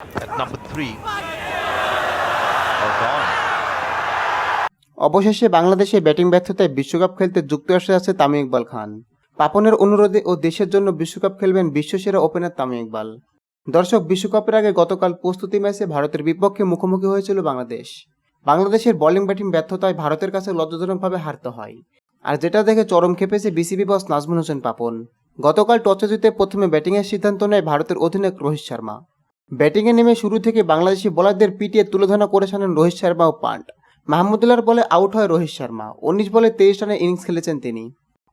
at number three. অবশেষে বাংলাদেশে batting ব্যর্থতায় বিশ্বকাপ খেলতে যুক্তরাষ্ট্রে আছে তামিম ইকবাল খান। পাপনের অনুরোধে ও দেশের জন্য বিশ্বকাপ খেলবেন বিশ্বসেরা ওপেনার তামিম ইকবাল। দর্শক, বিশ্বকাপের আগে গতকাল প্রস্তুতি ম্যাচে ভারতের বিপক্ষে মুখোমুখি হয়েছিল বাংলাদেশ। বাংলাদেশের বোলিং ব্যাটিং ব্যর্থতায় ভারতের কাছে লজ্জাজনকভাবে হারতে হয়। আর যেটা দেখে চরম খেপেছে বিসিবি বস নাজমুল হোসেন পাপন। গতকাল টসে জিতে প্রথমে ব্যাটিংয়ের সিদ্ধান্ত নেয় ভারতের অধিনায়ক রোহিত শর্মা। ব্যাটিংয়ে নেমে শুরু থেকে বাংলাদেশি বোলারদের পিটিয়ে তুলোধনা করেছেন রোহিত শর্মা ও পান্ট। মাহমুদুল্লাহর বলে আউট হয় রোহিত শর্মা। উনিশ বলে তেইশ রানের ইনিংস খেলেছেন তিনি।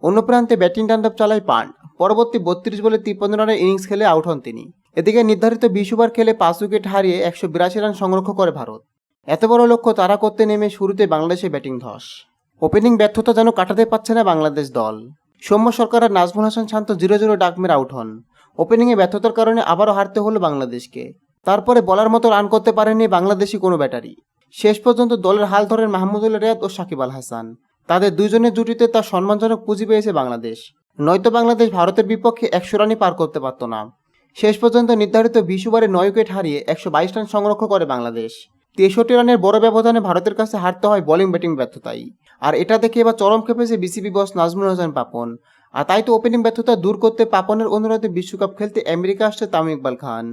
অন্য প্রান্তে ব্যাটিং টান্ডাপ চালায় পান্ট। পরবর্তী বত্রিশ বলে তিপ্পান্ন রানের ইনিংস খেলে আউট হন তিনি। এদিকে নির্ধারিত বিশ ওভার খেলে পাঁচ উইকেট হারিয়ে একশো বিরাশি রান সংরক্ষ করে ভারত। এত বড় লক্ষ্য তারা করতে নেমে শুরুতে বাংলাদেশে ব্যাটিং ধস। ওপেনিং ব্যর্থতা যেন কাটাতে পারছে না বাংলাদেশ দল। সৌম্য সরকার আর Nazmul Hasan Shanto zero zero duck মেরে আউট হন। ওপেনিংয়ে ব্যর্থতার কারণে আবারও হারতে হলো বাংলাদেশকে। তারপরে বলার মতো রান করতে পারেনি বাংলাদেশি কোনো ব্যাটারি শেষ পর্যন্ত দলের হাল ধরেন মাহমুদুল রিয়াদ ও সাকিব আল হাসান। তাদের দুইজনের জুটিতে তার সম্মানজনক পুঁজি পেয়েছে বাংলাদেশ। নয়তো বাংলাদেশ ভারতের বিপক্ষে একশো রানই পার করতে পারত না। শেষ পর্যন্ত নির্ধারিত বিশ ওভারে নয় উইকেট হারিয়ে একশো বাইশ রান সংরক্ষণ করে বাংলাদেশ। তেষট্টি রানের বড় ব্যবধানে ভারতের কাছে হারতে হয় বোলিং ব্যাটিং ব্যর্থতাই। আর এটা দেখে এবার চরম খেপেছে বিসিবি বস নাজমুল হোসেন পাপন। আর তাই তো ওপেনিং ব্যর্থতা দূর করতে পাপনের অনুরোধে বিশ্বকাপ খেলতে আমেরিকা আসছে তামিম ইকবাল খান।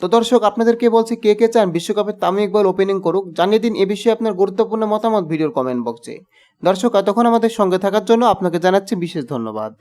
তো দর্শক আপনাদেরকে বলছি কে কে চান বিশ্বকাপে তামিম ইকবাল ওপেনিং করুক, জানিয়ে দিন এ বিষয়ে আপনার গুরুত্বপূর্ণ মতামত ভিডিওর কমেন্ট বক্সে দর্শক, এতক্ষণ আমাদের সঙ্গে থাকার জন্য আপনাকে জানাচ্ছি বিশেষ ধন্যবাদ।